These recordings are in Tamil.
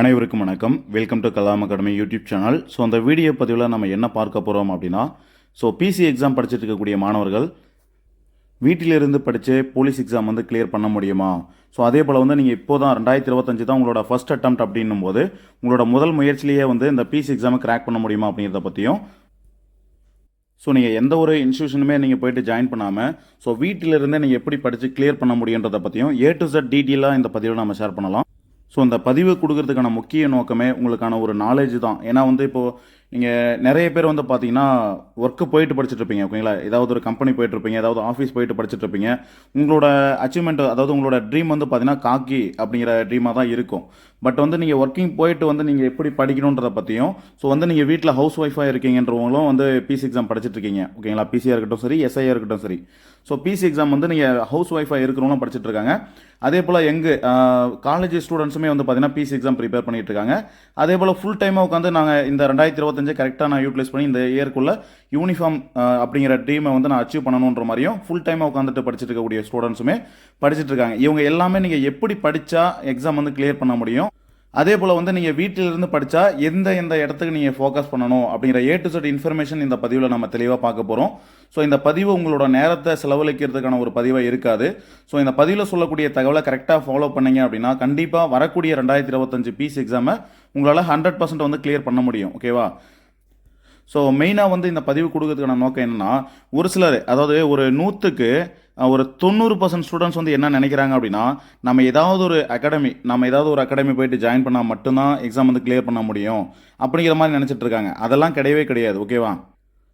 அனைவருக்கும் வணக்கம். Welcome to Kalam academy YouTube channel so அந்த வீடியோ பதிவில் நம்ம என்ன பார்க்க போகிறோம் அப்படின்னா ஸோ பிசி எக்ஸாம் படிச்சுட்டு இருக்கக்கூடிய மாணவர்கள் வீட்டிலிருந்து படித்து போலீஸ் எக்ஸாம் வந்து கிளியர் பண்ண முடியுமா? ஸோ அதே போல் வந்து நீங்கள் இப்போ தான் ரெண்டாயிரத்தி இருபத்தஞ்சு தான் உங்களோட ஃபஸ்ட் அட்டம் அப்படின்னும் போது உங்களோட முதல் முயற்சியிலேயே வந்து இந்த பிசி எக்ஸாமை கிராக் பண்ண முடியுமா அப்படிங்கிறத பற்றியும் ஸோ நீங்கள் எந்த ஒரு இன்ஸ்டியூஷனுமே நீங்கள் போயிட்டு ஜாயின் பண்ணாமல் ஸோ வீட்டிலிருந்தே நீங்கள் எப்படி படித்து கிளியர் பண்ண முடியுன்றதை பற்றியும் ஏ டு Z டீட்டெயிலாக இந்த பதிவில் நம்ம ஷேர் பண்ணலாம். ஸோ அந்த பதிவு கொடுக்கறதுக்கான முக்கிய நோக்கமே உங்களுக்கான ஒரு நாலேஜ் தான். ஏன்னா வந்து இப்போது நீங்கள் நிறைய பேர் வந்து பார்த்தீங்கன்னா ஒர்க்கு போயிட்டு படிச்சுட்ருப்பீங்க ஓகேங்களா? ஏதாவது ஒரு கம்பெனி போயிட்டுருப்பீங்க ஏதாவது ஆஃபீஸ் போயிட்டு படிச்சுட்ருப்பீங்க உங்களோட அச்சீவ்மெண்ட் அதாவது உங்களோட ட்ரீம் வந்து பார்த்தீங்கன்னா காக்கி அப்படிங்கிற ட்ரீமாக தான் இருக்கும். பட் வந்து நீங்கள் ஒர்க்கிங் போயிட்டு வந்து நீங்கள் எப்படி படிக்கணுன்றதை பற்றியும் ஸோ வந்து நீங்கள் வீட்டில் ஹவுஸ் ஒய்ஃபாக இருக்கீங்கன்றவங்களும் வந்து பிசி எக்ஸாம் படிச்சுட்டு இருக்கீங்க ஓகேங்களா? பிசியாக இருக்கட்டும் சரி எஸ்ஐயாக இருக்கட்டும் சரி. ஸோ பிசி எக்ஸாம் வந்து நீங்கள் ஹவுஸ் ஒய்ஃபாக இருக்கிறவங்களும் படிச்சுட்டு இருக்காங்க. அதே போல் எங்கு காலேஜ் ஸ்டூடெண்ட்ஸுமே வந்து பார்த்தீங்கன்னா பிசி எக்ஸாம் ப்ரிப்பேர் பண்ணிட்டு இருக்காங்க. அதே போல் ஃபுல் டைமாக உட்காந்து நாங்கள் இந்த ரெண்டாயிரத்தி இருபத்தஞ்சு கரெக்டாக நான் யூட்டிலைஸ் பண்ணி இந்த இயர்க்குள்ளே யூனிஃபார்ம் அப்படிங்கிற ட்ரீமை வந்து நான் அச்சீவ் பண்ணணுன்ற மாதிரியும் ஃபுல் டைமாக உட்காந்துட்டு படிச்சுட்டு இருக்கக்கூடிய ஸ்டூடெண்ட்ஸுமே படிச்சுட்டு இருக்காங்க. இவங்க எல்லாமே நீங்கள் எப்படி படித்தா எக்ஸாம் வந்து கிளியர் பண்ண முடியும்? அதே போல் வந்து நீங்கள் வீட்டிலிருந்து படித்தா எந்த எந்த இடத்துக்கு நீங்கள் ஃபோக்கஸ் பண்ணணும்? அப்படிங்கிற ஏ டு செட் இன்ஃபர்மேஷன் இந்த பதிவில் நம்ம தெளிவாக பார்க்க போகிறோம் ஸோ இந்த பதிவு உங்களோட நேரத்தை செலவழிக்கிறதுக்கான ஒரு பதிவாக இருக்காது. ஸோ இந்த பதிவில் சொல்லக்கூடிய தகவலை கரெக்டாக ஃபாலோ பண்ணீங்க அப்படின்னா கண்டிப்பாக வரக்கூடிய ரெண்டாயிரத்தி இருபத்தஞ்சு பிசி எக்ஸாமை உங்களால் ஹண்ட்ரட் பர்சன்ட் வந்து கிளியர் பண்ண முடியும். ஓகேவா ஸோ மெயினாக வந்து இந்த பதிவு கொடுக்கறதுக்கான நோக்கம் என்னென்னா ஒரு சிலர் அதாவது ஒரு நூற்றுக்கு ஒரு தொண்ணூறு பர்சன்ட் ஸ்டூடெண்ட்ஸ் வந்து என்ன நினைக்கிறாங்க அப்படின்னா நம்ம ஏதாவது ஒரு அகாடமி நம்ம ஏதாவது ஒரு அகாடமி போயிட்டு ஜாயின் பண்ணால் மட்டும்தான் எக்ஸாம் வந்து கிளியர் பண்ண முடியும் அப்படிங்கிற மாதிரி நினச்சிட்டு இருக்காங்க. அதெல்லாம் கிடையவே கிடையாது ஓகேவா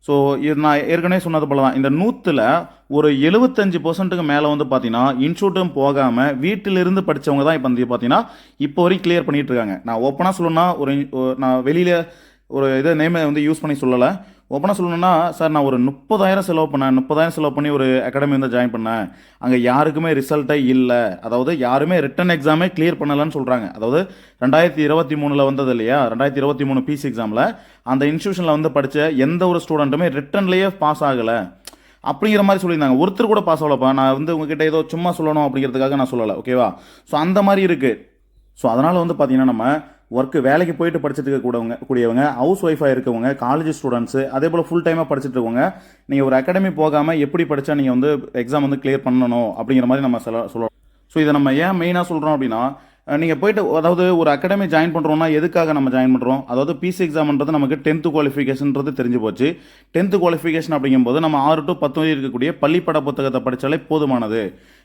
ஸோ இது நான் ஏற்கனவே சொன்னது போல தான் இந்த நூற்றில் ஒரு எழுபத்தஞ்சு பர்சன்ட்டுக்கு மேலே வந்து பார்த்தீங்கன்னா இன்ஸ்டியூட்டும் போகாமல் வீட்டிலிருந்து படித்தவங்க தான் இப்போ வந்து பார்த்தீங்கன்னா இப்போ வரைக்கும் கிளியர் பண்ணிகிட்டு இருக்காங்க. நான் ஓப்பனாக சொல்லணும்னா ஒரு ஒரு- நான் வெளியில் ஒரு இதை நேமை வந்து யூஸ் பண்ணி சொல்லலை. ஓப்பனாக சொல்லணும்னா சார் நான் ஒரு முப்பதாயிரம் செலவு பண்ணேன். முப்பதாயிரம் செலவு பண்ணி ஒரு அகாடமி வந்து ஜாயின் பண்ணேன். அங்கே யாருக்குமே ரிசல்ட்டே இல்லை. அதாவது யாருமே ரிட்டன் எக்ஸாமே கிளியர் பண்ணலன்னு சொல்கிறாங்க அதாவது ரெண்டாயிரத்தி இருபத்தி மூணில் வந்தது இல்லையா? ரெண்டாயிரத்தி இருபத்தி மூணு பிசி எக்ஸாமில் அந்த இன்ஸ்டியூஷனில் வந்து படித்த எந்த ஒரு ஸ்டூடெண்ட்டுமே ரிட்டன்லேயே பாஸ் ஆகலை. அப்படிங்கிற மாதிரி சொல்லியிருந்தாங்க. ஒருத்தர் கூட பாஸ் ஆகலப்பா. நான் வந்து உங்ககிட்ட ஏதோ சும்மா சொல்லணும் அப்படிங்கிறதுக்காக நான் சொல்லலை. ஓகேவா ஸோ அந்த மாதிரி இருக்குது ஸோ அதனால் வந்து பார்த்திங்கன்னா நம்ம ஒர்க்கு வேலைக்கு போயிட்டு படிச்சுட்டு இருக்கக்கூடவங்க கூடியவங்க ஹவுஸ் ஒய்ஃபாக இருக்கவங்க காலேஜ் ஸ்டூடெண்ட்ஸு அதே போல் ஃபுல் டைமாக படிச்சுட்டு இருக்கவங்க நீங்கள் ஒரு அகாடமி போகாமல் எப்படி படித்தா நீங்கள் வந்து எக்ஸாம் வந்து கிளியர் பண்ணணும் அப்படிங்கிற மாதிரி நம்ம சொல்ல சொல்லலாம் ஸோ இதை நம்ம ஏன் மெயினாக சொல்கிறோம் அப்படின்னா நீங்கள் போயிட்டு அதாவது ஒரு அகாடமி ஜாயின் பண்ணுறோம்னா எதுக்காக நம்ம ஜாயின் பண்ணுறோம் அதாவது பிசி எக்ஸாம்ன்றது நமக்கு டென்த்து குவாலிஃபிகேஷன்றது தெரிஞ்சு போச்சு. டென்த்து குவாலிஃபிகேஷன் அப்படிங்கும்போது நம்ம ஆறு டு பத்து வரை இருக்கக்கூடிய பள்ளிப்பட புத்தகத்தை படித்தாலே போதுமானது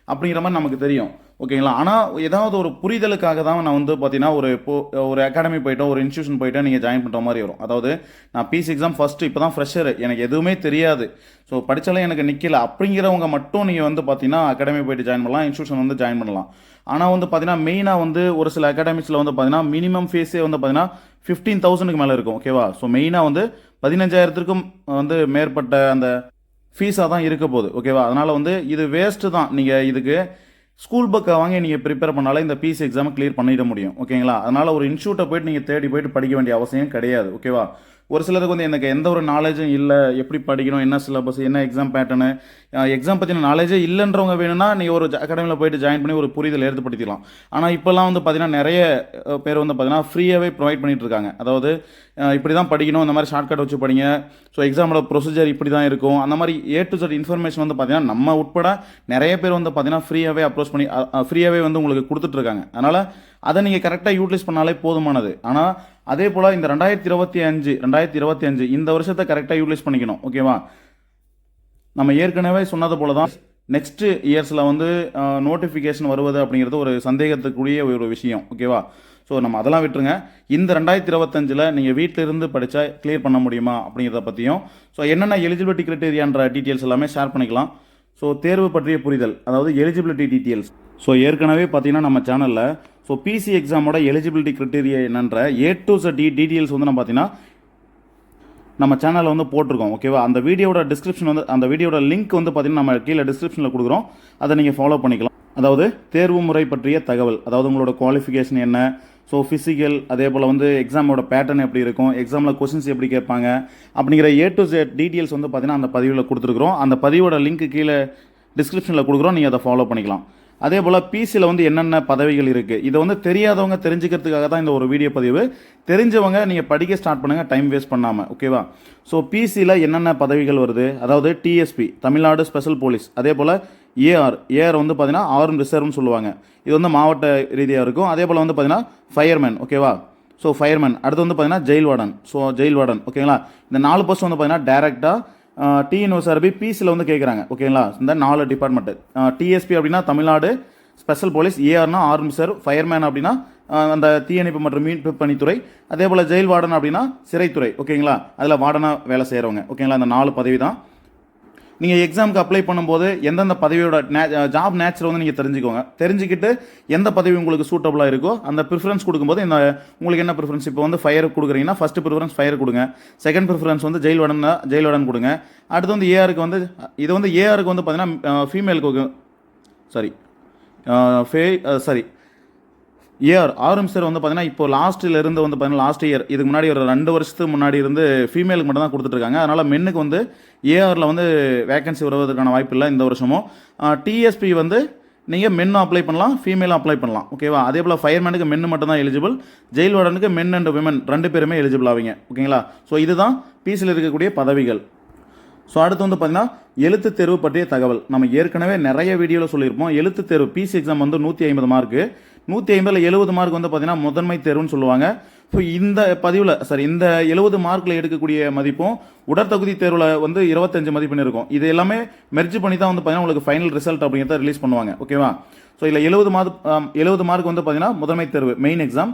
அப்படிங்கிற மாதிரி நமக்கு தெரியும். ஓகேங்களா? ஆனால் ஏதாவது ஒரு புரிதலுக்காக தான் நான் வந்து பார்த்தீங்கன்னா ஒரு இப்போ ஒரு அகாடமி போயிட்டோம் ஒரு இன்ஸ்டியூஷன் போயிட்டோம் நீங்கள் ஜாயின் பண்ணுற மாதிரி வரும். அதாவது நான் பிசி எக்ஸாம் ஃபஸ்ட்டு இப்போ தான் ஃப்ரெஷர் எனக்கு எதுவுமே தெரியாது. ஸோ படித்தாலே எனக்கு நிற்கல அப்படிங்கிறவங்க மட்டும் நீங்கள் வந்து பார்த்தீங்கன்னா அகாடமி போயிட்டு ஜாயின் பண்ணலாம் இன்ஸ்டியூஷன் வந்து ஜாயின் பண்ணலாம். ஆனால் வந்து பார்த்தீங்கன்னா மெயினாக வந்து ஒரு சில அகாடமிஸில் வந்து பார்த்தீங்கன்னா மினிமம் ஃபீஸே வந்து பார்த்தீங்கன்னா ஃபிஃப்டீன் தௌசண்ட்க்கு மேலே இருக்கும் ஓகேவா ஸோ மெயினாக வந்து பதினஞ்சாயிரத்துக்கும் வந்து மேற்பட்ட அந்த ஃபீஸாக தான் இருக்க போகுது ஓகேவா அதனால் வந்து இது வேஸ்ட்டு தான். நீங்கள் இதுக்கு ஸ்கூல் புக்கை வாங்கி நீங்கள் ப்ரிப்பேர் பண்ணாலே இந்த பிசி எக்ஸாமை கிளியர் பண்ணிட முடியும் ஓகேங்களா அதனால் ஒரு இன்ஸ்டியூட்டை போயிட்டு நீங்கள் தேடி போயிட்டு படிக்க வேண்டிய அவசியம் கிடையாது ஓகேவா ஒரு சிலருக்கு வந்து எனக்கு எந்த ஒரு நாலேஜும் இல்லை எப்படி படிக்கணும் என்ன சிலபஸ் என்ன எக்ஸாம் பேட்டர்னு எக்ஸாம் பற்றின நாலேஜே இல்லைன்றவங்க வேணும்னா நீங்கள் ஒரு அகாடமியில் போயிட்டு ஜாயின் பண்ணி ஒரு புரிதல் ஏற்படுத்திக்கலாம் ஆனால் இப்போல்லாம் வந்து பார்த்திங்கன்னா நிறைய பேர் வந்து பார்த்தீங்கன்னா ஃப்ரீயாகவே ப்ரொவைட் பண்ணிகிட்ருக்காங்க இருக்காங்க. அதாவது இப்படி தான் படிக்கணும் இந்த மாதிரி ஷார்ட்கட் வச்சு படிங்க. ஸோ எக்ஸாமோட ப்ரொசீஜர் இப்படி தான் இருக்கும். அந்த மாதிரி ஏ டு செட் இன்ஃபர்மேஷன் வந்து பார்த்தீங்கன்னா நம்ம உட்பட நிறைய பேர் வந்து பார்த்தீங்கன்னா ஃப்ரீயாகவே அப்ரோச் பண்ணி ஃப்ரீயாகவே வந்து உங்களுக்கு கொடுத்துட்ருக்காங்க அதனால் அதை நீங்கள் கரெக்டாக யூட்டிலைஸ் பண்ணாலே போதுமானது. ஆனால் அதே போல் இந்த ரெண்டாயிரத்தி இருபத்தி அஞ்சு ரெண்டாயிரத்தி இருபத்தி அஞ்சு இந்த வருஷத்தை கரெக்டாக யூட்டிலைஸ் பண்ணிக்கணும் ஓகேவா நம்ம ஏற்கனவே சொன்னது போல தான் நெக்ஸ்ட் இயர்ஸில் வந்து நோட்டிஃபிகேஷன் வருவது அப்படிங்கிறது ஒரு சந்தேகத்துக்குரிய ஒரு விஷயம் ஓகேவா ஸோ நம்ம அதெல்லாம் விட்டுருங்க. இந்த ரெண்டாயிரத்தி இருபத்தஞ்சில் நீங்கள் வீட்டில் இருந்து படித்தா கிளியர் பண்ண முடியுமா அப்படிங்கிறத பற்றியும் ஸோ என்னென்ன எலிஜிபிலிட்டி கிரிட்டேரியான்ற டீட்டெயில்ஸ் எல்லாமே ஷேர் பண்ணிக்கலாம். ஸோ தேர்வு பற்றிய புரிதல் அதாவது எலிஜிபிலிட்டி டீட்டெயில்ஸ் ஸோ ஏற்கனவே பார்த்தீங்கன்னா நம்ம சேனலில் ஸோ பிசி எக்ஸாமோட எலிஜிபிலிட்டி க்ரிட்டீரியா என்னன்ற ஏ டு டி டீட்டெயில்ஸ் வந்து நம்ம பார்த்தீங்கன்னா நம்ம சேனலில் வந்து போட்டிருக்கோம் ஓகேவா அந்த வீடியோட டிஸ்கிரிப்ஷன் வந்து அந்த வீடியோட லிங்க் வந்து பார்த்தீங்கன்னா நம்ம கீழே டிஸ்கிரிப்ஷனில் கொடுக்குறோம். அதை நீங்கள் ஃபாலோ பண்ணிக்கலாம். அதாவது தேர்வு முறை பற்றிய தகவல் அதாவது உங்களோட குவாலிஃபிகேஷன் என்ன? ஸோ ஃபிசிக்கல் அதே போல் வந்து எக்ஸாமோட பேட்டர்ன் எப்படி இருக்கும்? எக்ஸாமில் கொஷின்ஸ் எப்படி கேட்பாங்க? அப்படிங்கிற ஏ டு ஜெட் டீட்டெயில்ஸ் வந்து பார்த்தீங்கன்னா அந்த பதிவில் கொடுத்துருக்குறோம். அந்த பதிவோட லிங்க் கீழே டிஸ்கிரிப்ஷனில் கொடுக்குறோம். நீங்கள் அதை ஃபாலோ பண்ணிக்கலாம். அதே போல் பிசியில் வந்து என்னென்ன பதவிகள் இருக்குது இதை வந்து தெரியாதவங்க தெரிஞ்சுக்கிறதுக்காக தான் இந்த ஒரு வீடியோ பதிவு. தெரிஞ்சவங்க நீங்கள் படிக்க ஸ்டார்ட் பண்ணுங்கள் டைம் வேஸ்ட் பண்ணாமல் ஓகேவா ஸோ பிசியில் என்னென்ன பதவிகள் வருது? அதாவது டிஎஸ்பி தமிழ்நாடு ஸ்பெஷல் போலீஸ் அதே போல் ஏஆர் ஏஆர் வந்து பார்த்தீங்கன்னா ஆர்ம் ரிசர்வ்னு சொல்லுவாங்க. இது வந்து மாவட்ட ரீதியாக இருக்கும். அதே போல் வந்து பார்த்தீங்கன்னா ஃபயர்மேன் ஓகேவா ஸோ ஃபயர்மேன் அடுத்து வந்து பார்த்தீங்கன்னா jail warden so jail warden ஓகேங்களா இந்த நாலு பர்சன் வந்து பார்த்தீங்கன்னா டேரெக்டாக டிஎன்ஓஎஸ்ஆர்பி பிசியில் வந்து கேட்குறாங்க ஓகேங்களா? இந்த நாலு டிபார்ட்மெண்ட்டு டிஎஸ்பி அப்படின்னா தமிழ்நாடு ஸ்பெஷல் போலீஸ் ஏஆர்னா ஆர்மி சார் ஃபயர்மேன் அப்படின்னா அந்த தீயணைப்பு மற்றும் மீட்பு பணித்துறை அதே போல் ஜெயில் வார்டன் அப்படின்னா சிறைத்துறை. ஓகேங்களா? அதில் வார்டனாக வேலை செய்கிறவங்க ஓகேங்களா? அந்த நாலு பதவி தான். நீங்கள் எக்ஸாமுக்கு அப்ளை பண்ணும்போது எந்தெந்த பதவியோட ஜாப் நேச்சர் வந்து நீங்கள் தெரிஞ்சுக்கோங்க. தெரிஞ்சுக்கிட்டு எந்த பதவி உங்களுக்கு சூட்டபுளாக இருக்கோ அந்த ப்ரிஃபரன்ஸ் கொடுக்கும்போது இந்த உங்களுக்கு என்ன ப்ரிஃபரன்ஸ் இப்போ வந்து ஃபயர் கொடுக்குறீங்கன்னா ஃபஸ்ட்டு ப்ரிஃபரன்ஸ் ஃபயர் கொடுங்க. செகண்ட் ப்ரிஃபரன்ஸ் வந்து ஜெயில் வார்டன் ஜெயில் வார்டன் கொடுங்க. அடுத்து வந்து ஏஆருக்கு வந்து இது வந்து ஏஆருக்கு வந்து பார்த்தீங்கன்னா ஃபீமேலுக்கு சாரி ஃபே சாரி ஏஆர் ஆர்எம் சார் வந்து பார்த்தீங்கன்னா இப்போ லாஸ்ட்டில் இருந்து வந்து பார்த்தீங்கன்னா லாஸ்ட் இயர் இதுக்கு முன்னாடி ஒரு ரெண்டு வருஷத்துக்கு முன்னாடி இருந்து ஃபீமேலுக்கு மட்டும் தான் கொடுத்துட்ருக்காங்க. அதனால் மென்னுக்கு வந்து ஏஆரில் வந்து வேகன்சி வருவதற்கான வாய்ப்பு இல்லை இந்த வருஷமும். டிஎஸ்பி வந்து நீங்கள் மென்னும் அப்ளை பண்ணலாம் ஃபீமேலும் அப்ளை பண்ணலாம். ஓகேவா அதே போல் ஃபயர்மேனுக்கு மென்னு மட்டும் தான் எலிஜிபிள் ஜெயில் வார்டனுக்கு மென் அண்ட் விமன் ரெண்டு பேருமே எலிஜிபிள் ஆவீங்க. ஓகேங்களா ஸோ இதுதான் பிசியில் இருக்கக்கூடிய பதவிகள். ஸோ அடுத்து வந்து பார்த்தீங்கன்னா எழுத்து தேர்வு பற்றிய தகவல். நம்ம ஏற்கனவே நிறைய வீடியோவில் சொல்லியிருப்போம். எழுத்து தேர்வு பிசி எக்ஸாம் வந்து நூற்றி ஐம்பது மார்க்கு நூற்றி ஐம்பதில் எழுபது மார்க் வந்து பார்த்தீங்கன்னா முதன்மை தேர்வுன்னு சொல்லுவாங்க. ஸோ இந்த பதிவில் சாரி இந்த எழுபது மார்க்கில் எடுக்கக்கூடிய மதிப்பும் உடற்தகுதி தேர்வில் வந்து இருபத்தஞ்சு மதிப்பெண் இருக்கும். இது எல்லாமே மெர்ஜ் பண்ணி தான் வந்து பார்த்தீங்கன்னா உங்களுக்கு ஃபைனல் ரிசல்ட் அப்படிங்கிறத ரிலீஸ் பண்ணுவாங்க. ஓகேவா ஸோ இதில் எழுபது மார்க் எழுபது மார்க் வந்து பார்த்தீங்கன்னா முதன்மை தேர்வு மெயின் எக்ஸாம்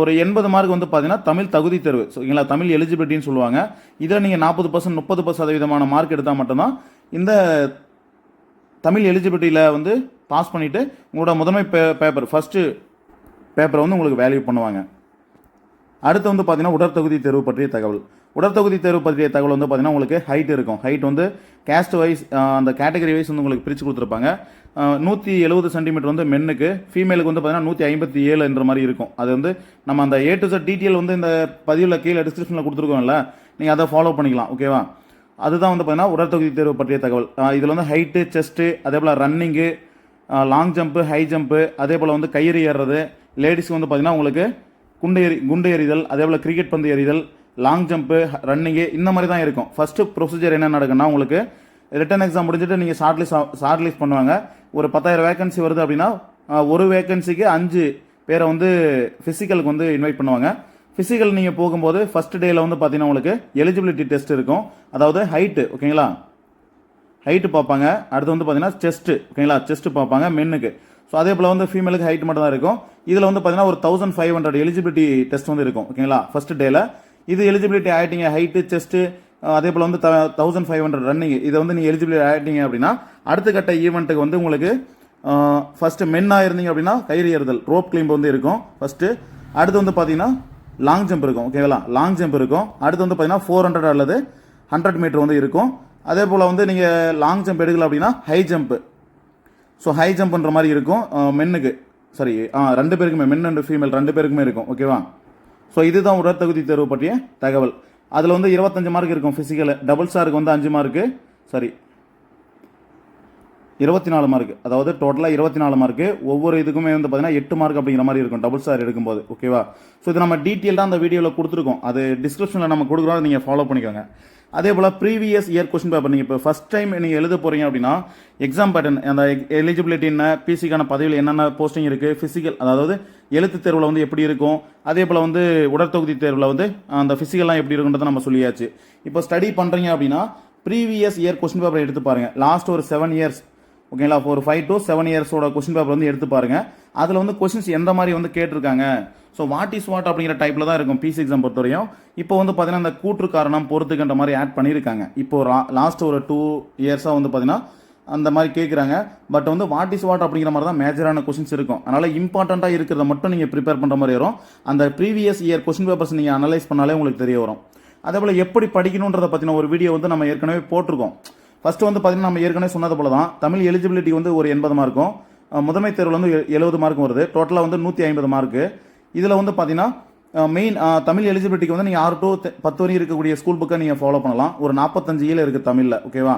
ஒரு எண்பது மார்க் வந்து பார்த்தீங்கன்னா தமிழ் தகுதி தேர்வு. ஸோ ஓகேங்களா தமிழ் எலிஜிபிலிட்டின்னு சொல்லுவாங்க. இதில் நீங்கள் நாற்பது பர்சன்ட் முப்பது சதவீதமான மார்க் எடுத்தால் மட்டும்தான் இந்த தமிழ் எலிஜிபிலிட்டியில் வந்து பாஸ் பண்ணிவிட்டு உங்களோட முதன்மை பே பேப்பர் ஃபஸ்ட்டு பேப்பரை வந்து உங்களுக்கு வேல்யூ பண்ணுவாங்க. அடுத்து வந்து பார்த்தீங்கன்னா உடற்தகுதி தேர்வு பற்றிய தகவல். உடற்தகுதி தேர்வு பற்றிய தகவல் வந்து பார்த்தீங்கன்னா உங்களுக்கு ஹைட் இருக்கும். ஹைட் வந்து கேஸ்ட் வைஸ் அந்த கேட்டகரி வைஸ் வந்து உங்களுக்கு பிரித்து கொடுத்துருப்பாங்க. நூற்றி எழுபது சென்டிமீட்டர் வந்து மென்னுக்கு ஃபீமேலுக்கு வந்து பார்த்தீங்கன்னா நூற்றி ஐம்பத்தி ஏழுன்ற மாதிரி இருக்கும். அது வந்து நம்ம அந்த ஏ டு செட் டீட்டெயில் வந்து இந்த பதிவில் கீழே டிஸ்கிரிப்ஷனில் கொடுத்துருக்கோம்ல நீங்கள் அதை ஃபாலோ பண்ணிக்கலாம். ஓகேவா அதுதான் வந்து பார்த்தீங்கன்னா உடற்தகுதி தேர்வு பற்றிய தகவல். இதில் வந்து ஹைட்டு செஸ்ட்டு அதே போல் running long jump high jump அதே போல் வந்து கயிறு ஏறுறது லேடிஸ்க்கு வந்து பார்த்தீங்கன்னா உங்களுக்கு குண்டு எறி குண்டு எறிதல் அதே போல் கிரிக்கெட் பந்து எறிதல் லாங் ஜம்ப்பு ரன்னிங்கு இந்த மாதிரி தான் இருக்கும். ஃபஸ்ட்டு ப்ரொசீஜர் என்ன நடக்குன்னா உங்களுக்கு ரிட்டன் எக்ஸாம் முடிஞ்சுட்டு நீங்கள் ஷார்ட் லிஸ்ட் ஷார்ட் லிஸ்ட் பண்ணுவாங்க. ஒரு பத்தாயிரம் வேகன்சி வருது அப்படின்னா ஒரு வேகன்சிக்கு அஞ்சு பேரை வந்து ஃபிசிக்கலுக்கு வந்து இன்வைட் பண்ணுவாங்க. ஃபிசிக்கல் நீங்கள் போகும்போது ஃபஸ்ட் டேயில் வந்து பார்த்தீங்கன்னா உங்களுக்கு எலிஜிபிலிட்டி டெஸ்ட் இருக்கும். அதாவது ஹைட்டு ஓகேங்களா ஹைட்டு பார்ப்பாங்க. அடுத்து வந்து பார்த்தீங்கன்னா செஸ்ட்டு ஓகேங்களா செஸ்ட்டு பார்ப்பாங்க மென்னுக்கு ஸோ அதே போல் வந்து ஃபீமேலுக்கு ஹைட் மட்டும் தான் இருக்கும். இதில் வந்து பார்த்தீங்கன்னா ஒரு thousand five hundred eligibility test வந்து இருக்கும். ஓகேங்களா ஃபர்ஸ்ட் டேல இது எலிஜிபிலிட்டி ஆகிட்டீங்க ஹைட்டு செஸ்ட்டு அதே போல் வந்து தௌசண்ட் ஃபைவ் ஹண்ட்ரட் ரன்னிங் இதை வந்து நீங்கள் எலிஜிபிலிட்டி ஆகிட்டீங்க அப்படின்னா அடுத்த கட்ட ஈவெண்ட்டுக்கு வந்து உங்களுக்கு ஃபஸ்ட்டு மென்னாக இருந்தீங்க அப்படின்னா கயிறு ஏறுதல் ரோப் கிளிம்ப் வந்து இருக்கும். ஃபஸ்ட்டு அடுத்து வந்து பார்த்தீங்கன்னா லாங் ஜம்ப் இருக்கும். ஓகேங்களா லாங் ஜம்ப் இருக்கும். அடுத்து வந்து பார்த்தீங்கன்னா ஃபோர் ஹண்ட்ரட் அல்லது ஹண்ட்ரட் மீட்டர் வந்து இருக்கும். அதே போல் வந்து நீங்கள் லாங் ஜம்ப் எடுக்கல அப்படின்னா high jump so high jump பண்ணுற மாதிரி இருக்கும். மென்னுக்கு சாரி ஆ ரெண்டு பேருக்குமே மென் அண்ட் ஃபீமேல் ரெண்டு பேருக்குமே இருக்கும். ஓகேவா ஸோ இதுதான் உடற்தகுதி தேர்வு பற்றிய தகவல். அதில் வந்து இருபத்தஞ்சு மார்க் இருக்கும் ஃபிசிக்கல் டபுள் ஸ்டாருக்கு வந்து அஞ்சு மார்க்கு சாரி இருபத்தி நாலு மார்க் அதாவது டோட்டலாக இருபத்தி நாலு மார்க்கு ஒவ்வொரு இதுக்குமே வந்து பார்த்தீங்கன்னா எட்டு மார்க் அப்படிங்கிற மாதிரி இருக்கும் டபுள் ஸ்டார் எடுக்கும்போது. ஓகேவா ஸோ இது நம்ம டீட்டெயில்டாக அந்த வீடியோவில் கொடுத்துருக்கோம். அது டிஸ்கிரிப்ஷனில் நம்ம கொடுக்குறோம். நீங்கள் ஃபாலோ பண்ணிக்கோங்க. அதே போல் ப்ரீவியஸ் இயர் கொஸ்டின் பேப்பர் நீங்கள் இப்போ ஃபஸ்ட் டைம் நீங்கள் எழுத போகிறீங்க அப்படின்னா எக்ஸாம் பேட்டர்ன் அந்த எலிஜிபிலிட்டி என்ன பிசிக்கான பதவியில் என்னென்ன போஸ்டிங் இருக்குது ஃபிசிக்கல் அதாவது எழுத்து தேர்வில் வந்து எப்படி இருக்கும் அதே போல் வந்து உடற்தொகுதி தேர்வில் வந்து அந்த ஃபிசிக்கல்லாம் எப்படி இருக்குன்றதை நம்ம சொல்லியாச்சு. இப்போ ஸ்டடி பண்ணுறீங்க அப்படின்னா ப்ரீவியஸ் இயர் கொஸ்டின் பேப்பர் எடுத்து பாருங்கள் லாஸ்ட் ஒரு செவன் இயர்ஸ் ஓகேங்களா ஒரு ஃபைவ் டு செவன் இயர்ஸோட கொஸ்டின் பேப்பர் வந்து எடுத்து பாருங்கள் அதில் வந்து கொஸ்டின்ஸ் எந்த மாதிரி வந்து கேட்டிருக்காங்க? ஸோ வாட் இஸ் வாட் அப்படிங்கிற டைப்பில் தான் இருக்கும் பிசி எக்ஸாம் பொறுத்தவரையும். இப்போ வந்து பார்த்தீங்கன்னா அந்த கூற்று காரணம் பொறுத்துக்கின்ற மாதிரி ஆட் பண்ணியிருக்காங்க. இப்போ லாஸ்ட் ஒரு டூ இயர்ஸாக வந்து பார்த்தீங்கன்னா அந்த மாதிரி கேட்குறாங்க பட் வந்து வாட் இஸ் வாட் அப்படிங்கிற மாதிரி தான் மேஜரான கொஸ்டின்ஸ் இருக்கும். அதனால் இம்பார்ட்டண்ட்டாக இருக்கிறத மட்டும் நீங்கள் ப்ரிப்பேர் பண்ணுற மாதிரி வரும். அந்த ப்ரீவியஸ் இயர் கொஸ்டின் பேப்பர்ஸ் நீங்கள் அனலைஸ் பண்ணாலே உங்களுக்கு தெரிய வரும். அதே போல் எப்படி படிக்கணுன்றதை பற்றின ஒரு வீடியோ வந்து நம்ம ஏற்கனவே போட்டிருக்கோம். ஃபஸ்ட்டு வந்து பார்த்தீங்கன்னா நம்ம ஏற்கனவே சொன்னது போல தான் தமிழ் எலிஜிபிலிட்டி வந்து ஒரு எண்பது மார்க்கும் முதன்மை தேர்வில் வந்து எழுபது மார்க்கும் வருது. டோட்டலாக வந்து நூற்றி ஐம்பது மார்க்கு இதில் வந்து பார்த்தீங்கன்னா மெயின் தமிழ் எலிஜிபிலிட்டிக்கு வந்து நீங்கள் ஆறு டு பத்து வரையும் இருக்கக்கூடிய ஸ்கூல் புக்கை நீங்கள் ஃபாலோ பண்ணலாம். ஒரு நாற்பத்தஞ்சு ஈல e இருக்குது தமிழில் ஓகேவா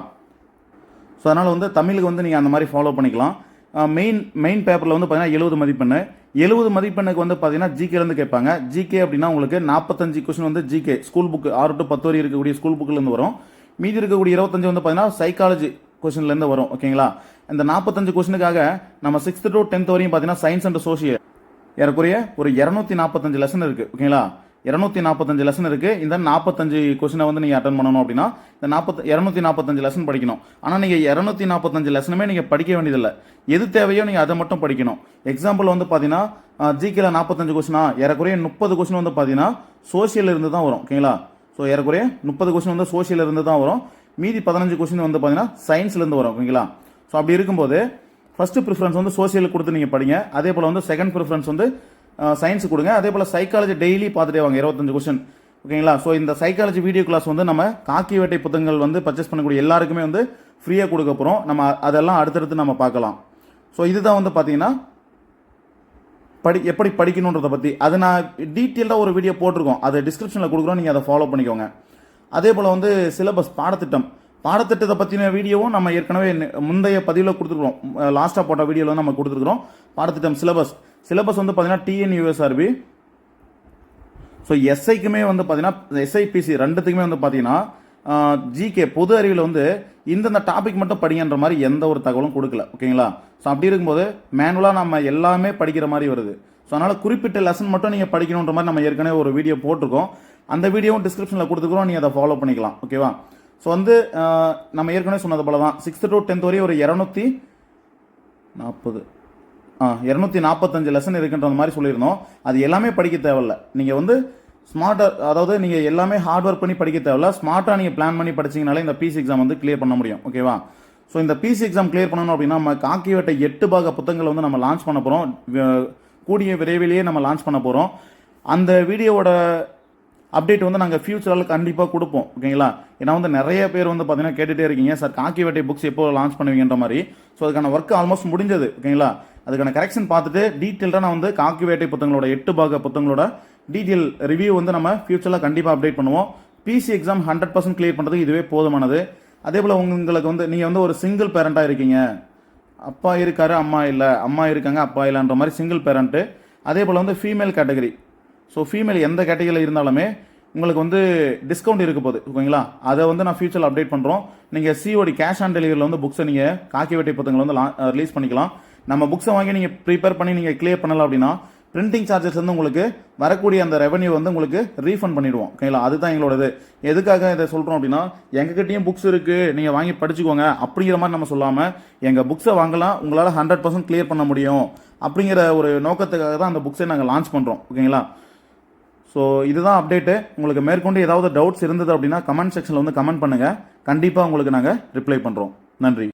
ஸோ அதனால் வந்து தமிழுக்கு வந்து நீங்கள் அந்த மாதிரி ஃபாலோ பண்ணிக்கலாம். மெயின் மெயின் பேப்பரில் வந்து பார்த்தீங்கன்னா எழுபது மதிப்பெண் எழுபது மதிப்பெண்ணுக்கு வந்து பார்த்தீங்கன்னா ஜிகேலேருந்து கேட்பாங்க. ஜிகே அப்படின்னா உங்களுக்கு நாற்பத்தஞ்சு கொஸ்டின் வந்து ஜிகே ஸ்கூல் புக் ஆறு டு பத்து வரை இருக்கக்கூடிய ஸ்கூல் புக்கிலேருந்து வரும். மீதி இருக்கக்கூடிய இருபத்தஞ்சு வந்து பார்த்தீங்கன்னா சைக்காலஜி கொஸ்டின்லேருந்து வரும் ஓகேங்களா இந்த நாற்பத்தஞ்சு கொஸ்டினுக்காக நம்ம சிக்ஸ்த் டு டென்த் வரையும் பார்த்தீங்கன்னா சயின்ஸ் அண்ட் சோஷியல் ஏறக்குறைய ஒரு இரநூத்தி நாற்பத்தஞ்சு லெசன் இருக்குது ஓகேங்களா இரநூத்தி நாற்பத்தஞ்சு லெசன் இருக்குது இந்த நாற்பத்தஞ்சு கொஸ்டினை வந்து நீங்கள் அட்டன் பண்ணணும் அப்படின்னா இந்த நாற்பத்தி இரநூத்தி நாற்பத்தஞ்சு லெசன் படிக்கணும். ஆனால் நீங்கள் இரநூத்தி நாற்பத்தஞ்சு லெசனுமே நீங்கள் படிக்க வேண்டியதில்லை. எது தேவையோ நீங்கள் அதை மட்டும் படிக்கணும். எக்ஸாம்பிள் வந்து பார்த்தீங்கன்னா ஜிகேல நாற்பத்தஞ்சு கொஸ்டினா ஏறக்குறைய முப்பது கொஸ்டின் வந்து பார்த்தீங்கன்னா சோசியல் இருந்து தான் வரும் ஓகேங்களா ஸோ ஏறக்குறைய முப்பது கொஸ்டின் வந்து சோஷியல் இருந்து தான் வரும். மீதி பதினஞ்சு கொஸ்டின் வந்து பார்த்தீங்கன்னா சயின்ஸ்லேருந்து வரும் ஓகேங்களா? ஸோ அப்படி இருக்கும்போது ஃபர்ஸ்ட் ப்ரிஃபரன்ஸ் வந்து சோஷியலுக்கு கொடுத்து நீங்கள் படிங்க. அதே போல் வந்து செகண்ட் ப்ரிஃபரன்ஸ் வந்து சயின்ஸ் கொடுங்க. அதே போல் சைக்காலஜி டெய்லி பார்த்துட்டே வாங்க இருபத்தஞ்சு கொஸ்டின் ஓகேங்களா? ஸோ இந்த சைக்காலஜி வீடியோ கிளாஸ் வந்து நம்ம காக்கி வேட்டை புத்தகங்கள் வந்து பர்ச்சேஸ் பண்ணக்கூடிய எல்லாருக்குமே வந்து ஃப்ரீயாக கொடுக்க போகிறோம் நம்ம அதெல்லாம் அடுத்தடுத்து நம்ம பார்க்கலாம். ஸோ இதுதான் வந்து பார்த்தீங்கன்னா படி எப்படி படிக்கணுன்றதை பற்றி அது நான் டீட்டெயிலாக ஒரு வீடியோ போட்டிருக்கோம். அதை டிஸ்கிரிப்ஷனில் கொடுக்குறோம். நீங்கள் அதை ஃபாலோ பண்ணிக்கோங்க. அதே போல் வந்து சிலபஸ் பாடத்திட்டம். பாடத்திட்டத்தை பற்றின வீடியோவும் நம்ம ஏற்கனவே முந்தைய பதிவில் கொடுத்துருக்கோம் லாஸ்ட்டாக போட்ட வீடியோவில் நம்ம கொடுத்துருக்குறோம். பாடத்திட்டம் சிலபஸ் சிலபஸ் வந்து பார்த்தீங்கன்னா டிஎன்யூஎஸ்ஆர்பி ஸோ எஸ்ஐக்குமே வந்து பார்த்தீங்கன்னா எஸ்ஐபிசி ரெண்டுத்துக்குமே வந்து பார்த்தீங்கன்னா ஜிகே பொது அறிவில் வந்து இந்தந்த டாபிக் மட்டும் படிங்கன்ற மாதிரி எந்த ஒரு தகவலும் கொடுக்கல ஓகேங்களா ஸோ அப்படி இருக்கும்போது மேனுவலாக நம்ம எல்லாமே படிக்கிற மாதிரி வருது. ஸோ அதனால் குறிப்பிட்ட லெசன் மட்டும் நீங்கள் படிக்கணுன்ற மாதிரி நம்ம ஏற்கனவே ஒரு வீடியோ போட்டிருக்கோம். அந்த வீடியோவும் டிஸ்கிரிப்ஷனில் கொடுத்துக்கிறோம் நீங்கள் அதை ஃபாலோ பண்ணிக்கலாம் ஓகேவா ஸோ வந்து நம்ம ஏற்கனவே சொன்னது போல தான் சிக்ஸ்த்து டு டென்த் வரையும் ஒரு இரநூத்தி நாற்பது. ஆ இரநூத்தி நாற்பத்தஞ்சு லெசன் இருக்குன்ற மாதிரி சொல்லியிருந்தோம். அது எல்லாமே படிக்க தேவையில்ல. நீங்கள் வந்து ஸ்மார்ட்டாக அதாவது நீங்கள் எல்லாமே ஹார்ட் ஒர்க் பண்ணி படிக்க தேவையில்ல. ஸ்மார்ட்டாக நீங்கள் பிளான் பண்ணி படிச்சீங்கனாலே இந்த பிசி எக்ஸாம் வந்து கிளியர் பண்ண முடியும். ஓகேவா ஸோ இந்த பிசி எக்ஸாம் கிளியர் பண்ணணும் அப்படின்னா நம்ம காக்கிவட்டை எட்டு பாக புத்தகங்களை வந்து நம்ம லான்ச் பண்ண போகிறோம் கூடிய விரைவிலேயே நம்ம லான்ச் பண்ண போகிறோம் அந்த வீடியோவோட அப்டேட் வந்து நாங்கள் ஃபியூச்சரில் கண்டிப்பாக கொடுப்போம். ஓகேங்களா ஏன்னா வந்து நிறைய பேர் வந்து பார்த்தீங்கன்னா கேட்டுகிட்டே இருக்கீங்க. சார் காக்கி வேட்டை புக்ஸ் எப்போ லான்ச் பண்ணுவீங்கன்ற மாதிரி. ஸோ அதுக்கான ஒர்க் ஆல்மோஸ்ட் முடிஞ்சது. ஓகேங்களா அதுக்கான கரெக்ஷன் பார்த்துட்டு டீட்டெயில்டாக நான் வந்து காக்கி வேட்டை புத்தகங்களோட எட்டு பாக புத்தகங்களோட டீட்டெயில் ரிவ்யூ வந்து நம்ம ஃபியூச்சரில் கண்டிப்பாக அப்டேட் பண்ணுவோம். PC exam hundred percent clear பண்ணுறதுக்கு இதுவே போதுமானது. அதே போல் உங்களுக்கு வந்து நீங்கள் வந்து ஒரு சிங்கிள் பேரண்ட்டாக இருக்கீங்க. அப்பா இருக்காரு அம்மா இல்லை. அம்மா இருக்காங்க அப்பா இல்லைன்ற மாதிரி சிங்கிள் பேரண்ட்டு அதே போல் வந்து ஃபீமேல் கேட்டகரி ஸோ ஃபீமேல் எந்த கேட்டகரியில் இருந்தாலுமே உங்களுக்கு வந்து டிஸ்கவுண்ட் இருக்க போகுது. ஓகேங்களா? அதை வந்து நான் ஃபியூச்சரில் அப்டேட் பண்ணுறோம் நீங்கள் சிஓடி கேஷ் ஆன் டெலிவரியில் வந்து புக்ஸை நீங்கள் காக்கி வெட்டி புத்தகங்களை வந்து ரிலீஸ் பண்ணிக்கலாம். நம்ம புக்ஸை வாங்கி நீங்கள் ப்ரிப்பேர் பண்ணி நீங்கள் கிளியர் பண்ணலாம் அப்படின்னா பிரிண்டிங் சார்ஜஸ் வந்து உங்களுக்கு வரக்கூடிய அந்த ரெவன்யூ வந்து உங்களுக்கு ரீஃபண்ட் பண்ணிடுவோம். ஓகேங்களா அதுதான் எங்களோடது. எதுக்காக இதை சொல்கிறோம் அப்படின்னா எங்ககிட்டயும் புக்ஸ் இருக்குது நீங்கள் வாங்கி படிச்சுக்கோங்க அப்படிங்கிற மாதிரி நம்ம சொல்லாமல் எங்கள் புக்ஸை வாங்கலாம் உங்களால் ஹண்ட்ரட் பர்சன்ட் கிளியர் பண்ண முடியும் அப்படிங்கிற ஒரு நோக்கத்துக்காக தான் அந்த புக்ஸை நாங்கள் லான்ச் பண்ணுறோம் ஓகேங்களா ஸோ இதுதான் அப்டேட்டு உங்களுக்கு மேற்கொண்டு ஏதாவது டவுட்ஸ் இருந்தது அப்படின்னா கமெண்ட் செக்ஷனில் வந்து கமெண்ட் பண்ணுங்கள் கண்டிப்பாக உங்களுக்கு நாங்கள் ரிப்ளை பண்ணுறோம் நன்றி.